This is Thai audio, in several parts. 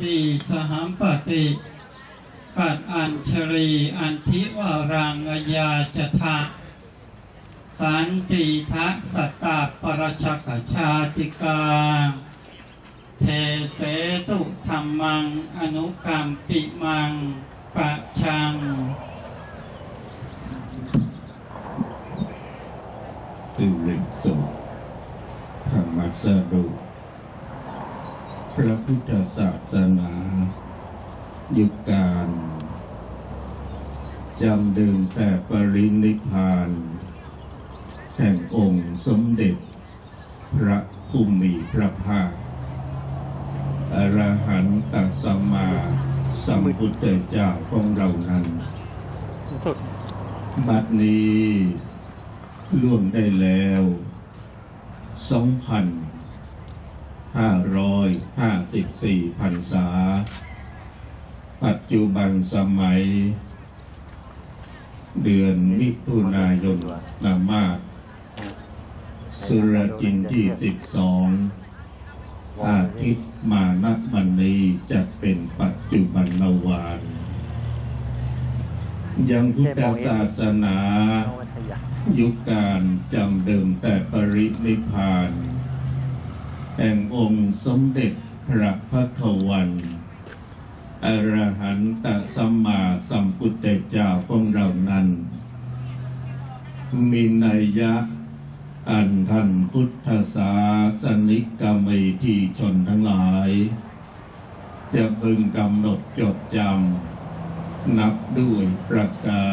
ติสหัมปติกัดอัญชรีอันทิวารังอายาจทะสันติทะสัตตาปรชกชาติกาเทเสตุธรรมัง อนุกรรมปิมังปะชังซึ่งเล็กส่งธรรมสรุป พระพุทธศาสนายุคการจำดิมแต่ปรินิพพานแห่งองค์สมเด็จ พระผู้มีพระภาคอรหันตสัมมาสัมพุทธเจ้าของเรานั้น บัดนี้ล่วงได้แล้วสองพัน ห้าร้อยห้าสิบสี่พรรษา ปัจจุบันสมัย เดือนมิถุนายนนามาสสุรจินที่สิบสองอาทิตย์มานับวันนี้จะเป็นปัจจุบันนวานยังพุทธศาสนา ยุคการจำเดิมแต่ปรินิพพาน แห่ง องค์สมเด็จพระพัทวันอรหันตสัมมาสัมพุทธเจ้าของเรานั้น มีนัยยะอันท่านพุทธศาสนิกมิที่ชนทั้งหลาย จะพึงกำหนดจดจำนับด้วยประกา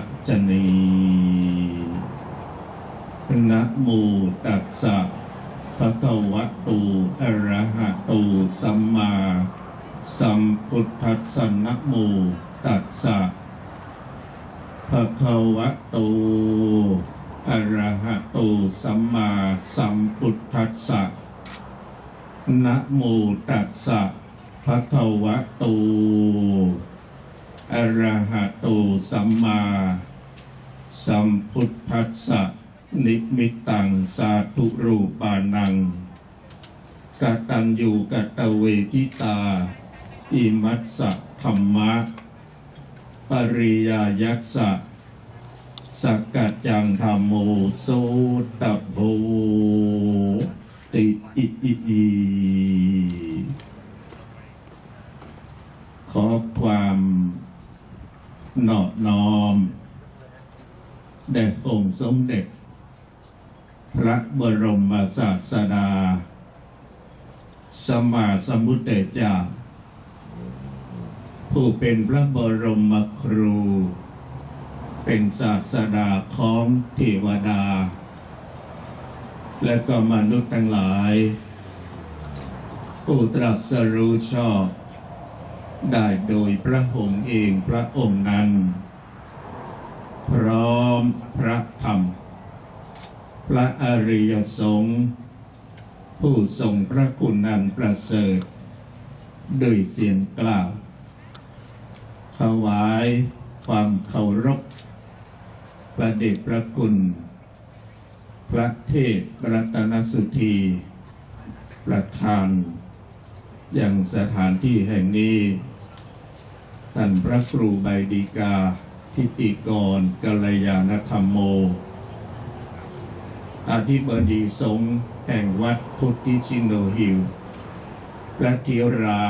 ศจนีนะโมตัสสะ ภะคะวะโตอะระหะโตสัมมาสัมพุทธัสสะนะโมตัสสะภะคะวะโตอะระหะโตสัมมาสัมพุทธัสสะนะโมตัสสะภะคะวะโตอะระหะโตสัมมาสัมพุทธัสสะ นิมิตตังสาธุรูปานังกตัญญูกตเวทิตา อิมัสสะธรรมะ ปริยายัสสะสกกัจจังธรรมโมโสตโพติอิอิอีขอความนอบน้อมแด่องค์สมเด็จ พระบรมศาสดาสมมาสมุทธเจ้า ผู้เป็นพระบรมครู เป็นศาสดาของเทวดา และก็มนุษย์ทั้งหลาย ผู้ตรัสรู้ชอบ ได้โดยพระองค์เองพระองค์นั้น พร้อมพระธรรม พระอริยสงฆ์ผู้ทรงพระคุณนันประเสริฐด้วยเสียงกล่าว ถวายความเคารพประเดชพระคุณ พระเทพรัตนสุธี ประธานอย่างสถานที่แห่งนี้ท่านพระครูใบดีกาทิติกรกัลยาณธรรมโม อธิบดีสงฆ์แห่งวัดพุทธิชิโนหิวพระเทียวรา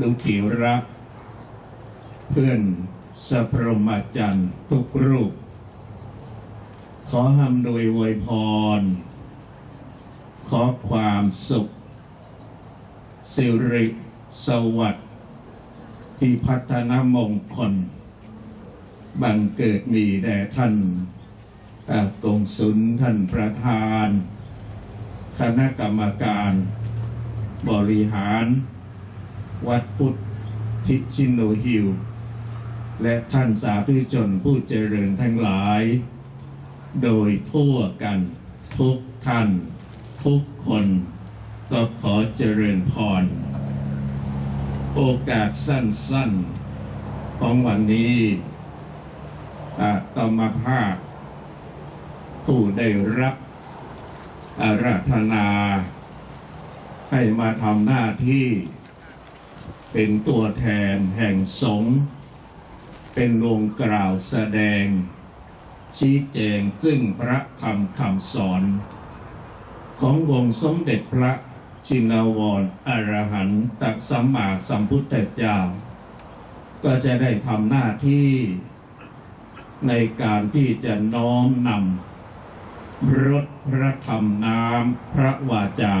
ดุถิวระเพื่อนสัพรหมจันทร์ทุกรูป ขอทำโดยวยพร ขอความสุข สิริสวัสดิ์ที่พัฒนามงคล บังเกิดมีแด่ท่าน กงสุลท่านประธาน คณะกรรมการ บริหาร วัดพุทธิชินโนฮิว และท่านสาธุชนผู้เจริญทั้งหลาย โดยทั่วกันทุกท่าน ทุกคนก็ขอเจริญพร โอกาสสั้นๆ ของวันนี้อาตมาภาพ ผู้ได้รับอาราธนา ให้มาทำหน้าที่เป็นตัวแทนแห่งสงฆ์เป็นวงกล่าวแสดง ชี้แจงซึ่งพระธรรมคำสอน ของวงค์สมเด็จพระชินวรอรหันตสัมมาสัมพุทธเจ้า ก็จะได้ทำหน้าที่ในการที่จะน้อมนำ รถพระธรรมน้ำพระวาจา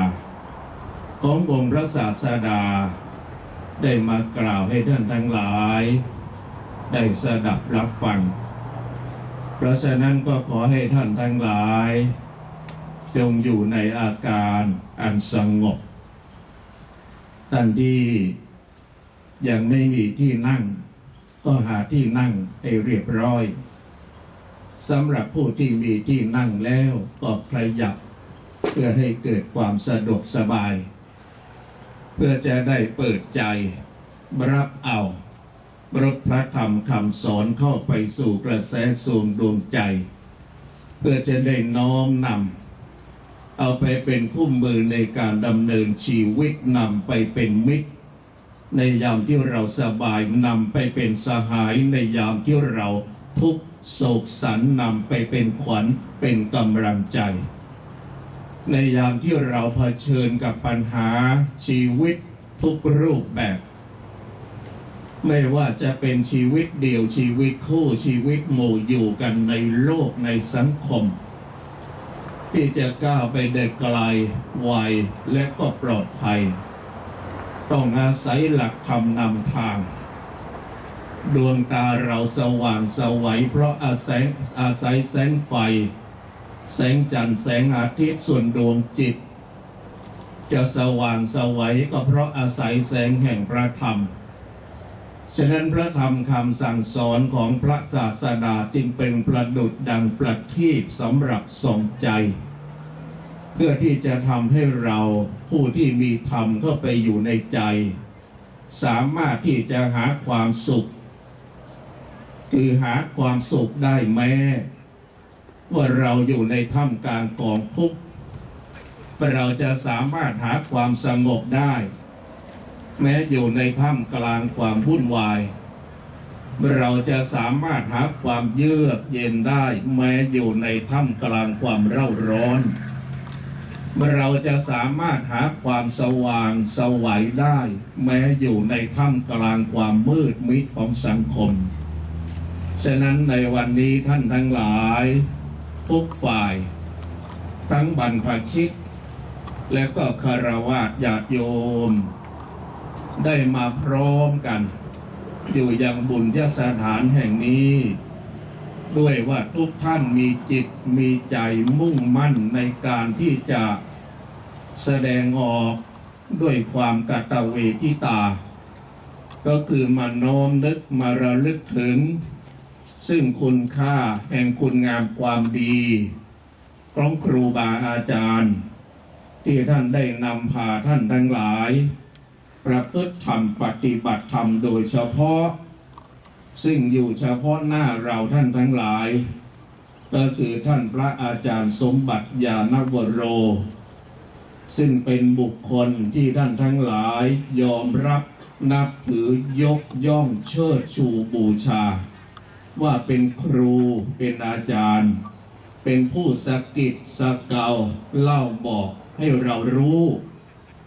ขององค์พระศาสดา ได้มากล่าวให้ท่านทั้งหลาย ได้สดับรับฟัง เพราะฉะนั้นก็ขอให้ท่านทั้งหลาย จงอยู่ในอาการอันสงบท่านที่ยังไม่มีที่นั่ง ก็หาที่นั่งให้เรียบร้อย สำหรับผู้ที่มีที่นั่งแล้วก็ขยับ เพื่อให้เกิดความสะดวกสบาย เพื่อจะได้เปิดใจรับเอารพระธรรมคำสอนเข้าไปสู่กระแสสูงดวงใจ เพื่อจะได้น้อมนำเอาไปเป็นคู่มือในการดำเนินชีวิตนำไปเป็นมิตร ในยามที่เราสบายนำไปเป็นสหายในยามที่เราทุกข์ โศกสันนำไปเป็นขวัญเป็นกำลังใจ ในยามที่เราเผชิญกับปัญหาชีวิตทุกรูปแบบ ไม่ว่าจะเป็นชีวิตเดี่ยวชีวิตคู่ชีวิตหมู่อยู่กันในโลกในสังคม ที่จะก้าวไปได้ไกลไวและก็ปลอดภัย ต้องอาศัยหลักธรรมนำทาง ดวงตาเราสว่างสวัยเพราะอาศัยอาศัยแสงไฟ แสงจันทร์แสงอาทิตย์ส่วนดวงจิต จะสว่างสวัยก็เพราะอาศัยแสงแห่งพระธรรม ฉะนั้นพระธรรมคำสั่งสอนของพระศาสดาจึงเป็นประดุจดังประทีปสำหรับส่งใจ เพื่อที่จะทำให้เราผู้ที่มีธรรมเข้าไปอยู่ในใจ สามารถที่จะหาความสุข คือหาความสุขได้แม้ ว่าเราอยู่ในถ้ำกลางกองทุกข์เราจะสามารถหาความสงบได้ แม้อยู่ในถ้ำกลางความวุ่นวาย เราจะสามารถหาความเยือกเย็นได้ แม้อยู่ในถ้ำกลางความเร่าร้อนเราจะสามารถหาความสว่างสวัยได้ แม้อยู่ในถ้ำกลางความมืดมิดของสังคม ฉะนั้นในวันนี้ท่านทั้งหลาย ทุกฝ่าย ทั้งบรรพชิต และก็คารวะญาติโยม ได้มาพร้อมกัน อยู่ยังบุญยสถานแห่งนี้ ด้วยว่าทุกท่านมีจิตมีใจมุ่งมั่นในการที่จะแสดงออกด้วยความกตเวทิตา ก็คือมาน้อมนึกมาระลึกถึง ซึ่งคุณค่าแห่งคุณงามความดีของครูบาอาจารย์ ที่ท่านได้นำพาท่านทั้งหลาย ประพฤติธรรมปฏิบัติธรรมโดยเฉพาะ ซึ่งอยู่เฉพาะหน้าเราท่านทั้งหลาย ก็คือท่านพระอาจารย์สมบัติญาณวโร ซึ่งเป็นบุคคลที่ท่านทั้งหลายยอมรับนับถือยกย่องเชิดชูบูชา ว่าเป็นครูเป็นอาจารย์ เป็นผู้สกกิดสกเกาเล่าบอกให้เรารู้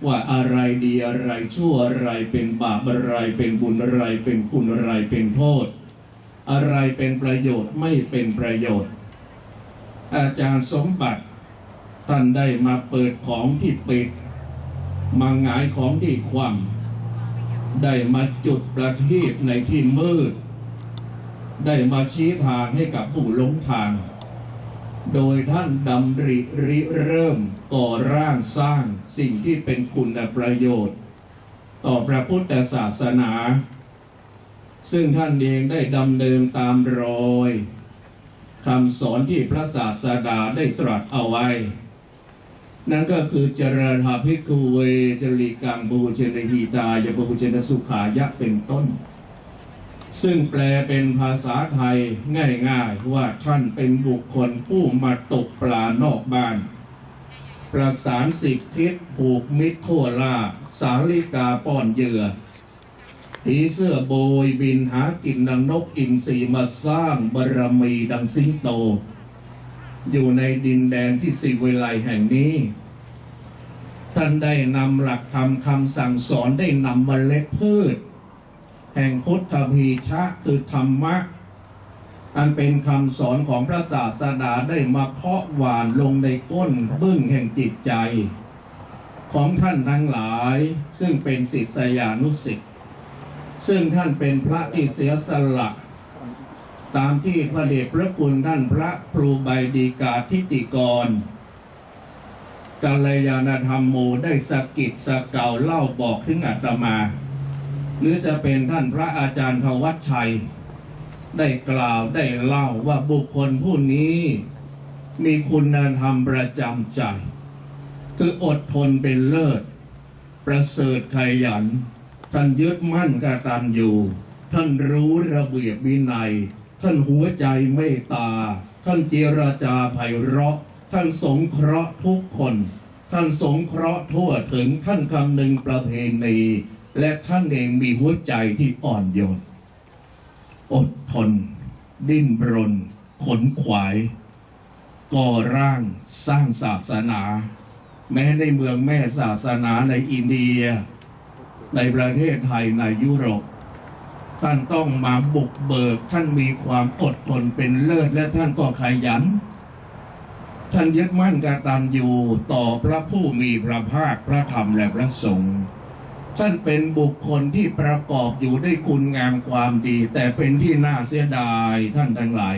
ว่าอะไรดีอะไรชั่วอะไรเป็นบาปอะไรเป็นบุญอะไรเป็นคุณอะไรเป็นโทษ อะไรเป็นประโยชน์ไม่เป็นประโยชน์ อาจารย์สมบัติท่านได้มาเปิดของที่ปิด มาหงายของที่คว่ำได้มาจุดประทีปในที่มืด ได้มาชี้ทางให้กับผู้หลงทาง โดยท่านดำริริเริ่มก่อร่างสร้างสิ่งที่เป็นคุณประโยชน์ ต่อพระพุทธศาสนา ซึ่งท่านเองได้ดำเนินตามรอยคำสอนที่พระศาสดาได้ตรัสเอาไว้ นั่นก็คือเจริญหาภิกขุเวจริกังบูเชนหิตายบูเชนสุขายะเป็นต้น ซึ่งแปลเป็นภาษาไทยง่ายๆ ว่าท่านเป็นบุคคลผู้มาตกปลานอกบ้าน ประสานสิบทิศผูกมิตรโคลาสาลิกาป้อนเหยื่อผีเสื้อโบยบินหากินดังนกอินทรีมาสร้างบารมีดังสิงโต อยู่ในดินแดนที่สิวิไลแห่งนี้ ท่านได้นำหลักธรรมคำสั่งสอนได้นำมเมล็ดพืช แห่งพุทธพีชะคือธรรมะ อันเป็นคำสอนของพระศาสดาได้มาเพาะหวานลงในก้นบึ้งแห่งจิตใจ ของท่านทั้งหลายซึ่งเป็นศิษยานุศิษย์ซึ่งท่านเป็นพระที่เสียสละตามที่พระเดชพระคุณท่านพระครูใบดีกาทิติกรกัลยาณธรรมโมได้สะกิดสะเก่าเล่าบอกถึงอาตมา หรือจะเป็นท่านพระอาจารย์ทวัชชัย ได้กล่าวได้เล่าว่าบุคคลผู้นี้ มีคุณธรรมประจำใจ คืออดทนเป็นเลิศ ประเสริฐขยัน ท่านยึดมั่นกตัญญูท่านรู้ระเบียบวินัย ท่านหัวใจเมตตา ท่านเจรจาไพเราะ ท่านสงเคราะห์ทุกคน ท่านสงเคราะห์ทั่วถึงท่านคำหนึ่งประเพณี และท่านเองมีหัวใจที่อ่อนโยน อดทน ดิ้นรน ขนขวาย ก่อร่างสร้างศาสนา แม้ในเมืองแม่ศาสนาในอินเดีย ในประเทศไทยในยุโรป ท่านต้องมาบุกเบิก ท่านมีความอดทนเป็นเลิศและท่านก็ขยันท่านยึดมั่นกตัญญูต่อพระผู้มีพระภาคพระธรรมและพระสงฆ์ ท่านเป็นบุคคลที่ประกอบอยู่ด้วยคุณงามความดี แต่เป็นที่น่าเสียดายท่านทั้งหลาย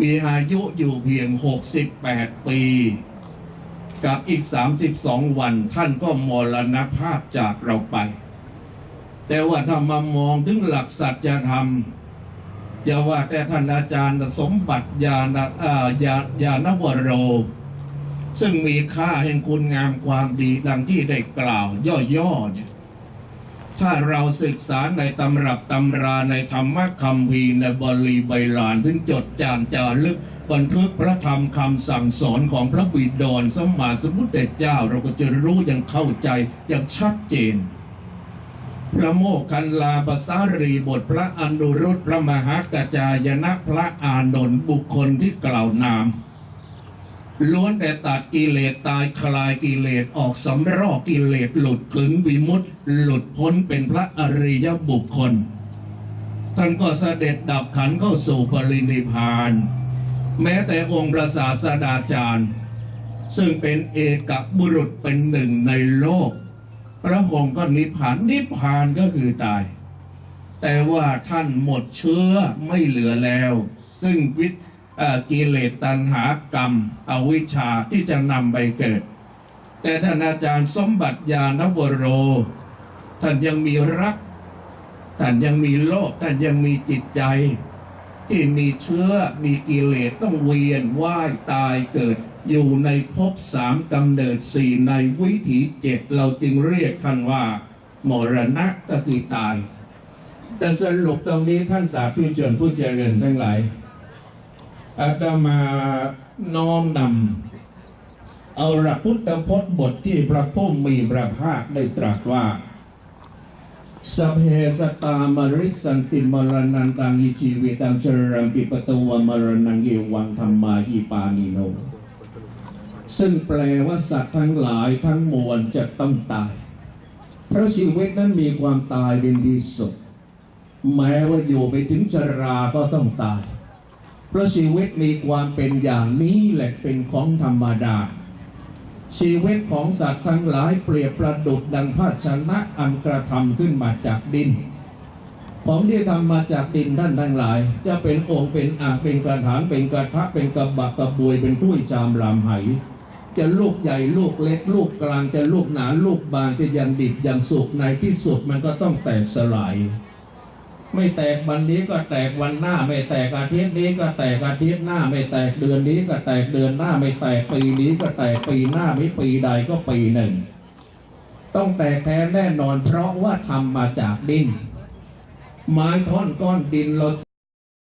มีอายุอยู่เพียง 68 ปี กับอีก 32 วันท่านก็มรณภาพจากเราไป แต่ว่าถ้ามามองถึงหลักสัจธรรมอย่าว่าแต่ท่านอาจารย์สมบัติญาณอาญาญาณวโร ซึ่งมีค่าแห่งคุณงามความดีดังที่ได้กล่าว ย่อๆเนี่ย ถ้าเราศึกษาในตำรับตำราในธรรมคัมภีร์ในบาลีไบลานถึงจดจานจารึกบันทึกพระธรรมคำสั่งสอนของพระบิดรสมมาสมุทธเจ้า เราก็จะรู้อย่างเข้าใจอย่างชัดเจน พระโมคคัลลาภาษารีบทพระอนุรุตพระมหากจจายนะพระอานนท์บุคคลที่กล่าวนาม ล้วนแต่ตัดกิเลสตายคลายกิเลสออกสำรอกกิเลสหลุดถึงวิมุตติหลุดพ้นเป็นพระอริยบุคคล ท่านก็เสด็จดับขันเข้าสู่ปรินิพาน แม้แต่องค์พระศาสดาจารย์ ซึ่งเป็นเอกบุรุษเป็นหนึ่งในโลก พระองค์ก็นิพพานนิพพานก็คือตาย แต่ว่าท่านหมดเชื้อไม่เหลือแล้ว ซึ่งวิเอ่อ กิเลสตัณหากรรม อวิชชาที่จะนำไปเกิด แต่ท่านอาจารย์สมบัติญาณวโร ท่านยังมีรัก ท่านยังมีโลภท่านยังมีจิตใจ ที่มีเชื้อมีกิเลสต้องเวียนว่ายตายเกิด อยู่ในภพสามกำเนิดสี่ในวิถีเจ็ดเราจึงเรียกท่านว่ามรณะก็คือตาย แต่สรุปตรงนี้ท่านสาธุชนผู้เจริญทั้งหลาย อาตมาน้อมนำเอาหลักพุทธพจน์บทที่พระผู้มีพระภาคได้ตรัสว่าสพเพสตามริสันติมรณันตังอิชีวิตังเชรังปิปตวมรณังเอวังธรรมาหิปานิโน ซึ่งแปลว่าสัตว์ทั้งหลายทั้งมวลจะต้องตาย เพราะชีวิตนั้นมีความตายเป็นที่สุด แม้ว่าอยู่ไปถึงชราก็ต้องตาย เพราะชีวิตมีความเป็นอย่างนี้แหละเป็นของธรรมดา ชีวิตของสัตว์ทั้งหลายเปรียบประดุดดังภาชนะอันกระทำขึ้นมาจากดิน ของที่ทำมาจากดินท่านทั้งหลาย จะเป็นองค์เป็นอ่างเป็นกระถางเป็นกระทะเป็นกระบะกระบวยเป็นถ้วยชามรามไหจะลูกใหญ่ลูกเล็กลูกกลางจะลูกหนาลูกบางจะยังดิบยังสุกในที่สุดมันก็ต้องแตกสลาย ไม่แตกวันนี้ก็แตกวันหน้า ไม่แตกอาทิตย์นี้ก็แตกอาทิตย์หน้า ไม่แตกเดือนนี้ก็แตกเดือนหน้า ไม่แตกปีนี้ก็แตกปีหน้าไม่ปีใดก็ปีหนึ่ง ต้องแตกแท้แน่นอนเพราะว่าทำมาจากดินไม้ท่อนก้อนดินเรา